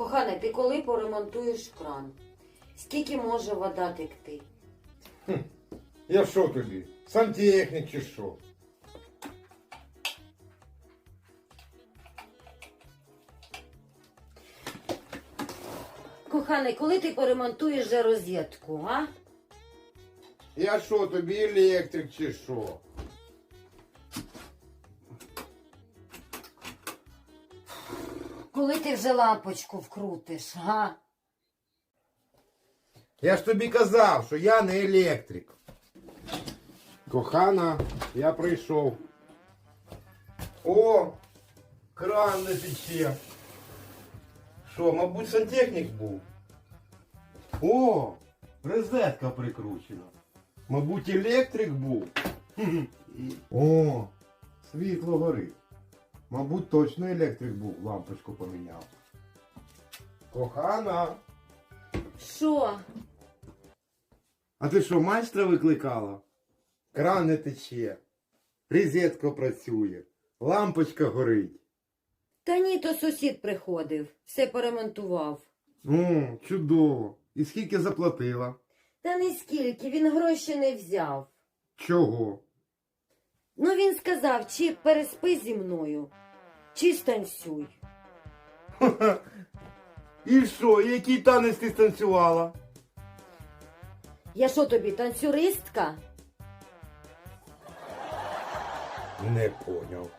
Кохане, ти коли поремонтуєш кран? Скільки може вода текти? Я що тобі? Сантехнік чи що? Коханий, коли ти поремонтуєш же розетку, а? Я що тобі електрик чи що? Коли ти вже лампочку вкрутиш, га? Я ж тобі казав, що я не електрик. Кохана, я прийшов. О, кран не тече. Що, мабуть, сантехнік був? О, розетка прикручена. Мабуть, електрик був. О, світло горить. Мабуть, точно електрик був, лампочку поміняв. Кохана. Що? А ти що, майстра викликала? Кран не тече, розетка працює, лампочка горить. Та ні, то сусід приходив, все поремонтував. О, чудово. І скільки заплатила? Та не скільки, він гроші не взяв. Чого? Ну він сказав, чи переспи зі мною, чи станцюй. І що, який танець ти станцювала? Я що тобі, танцюристка? Не поняв.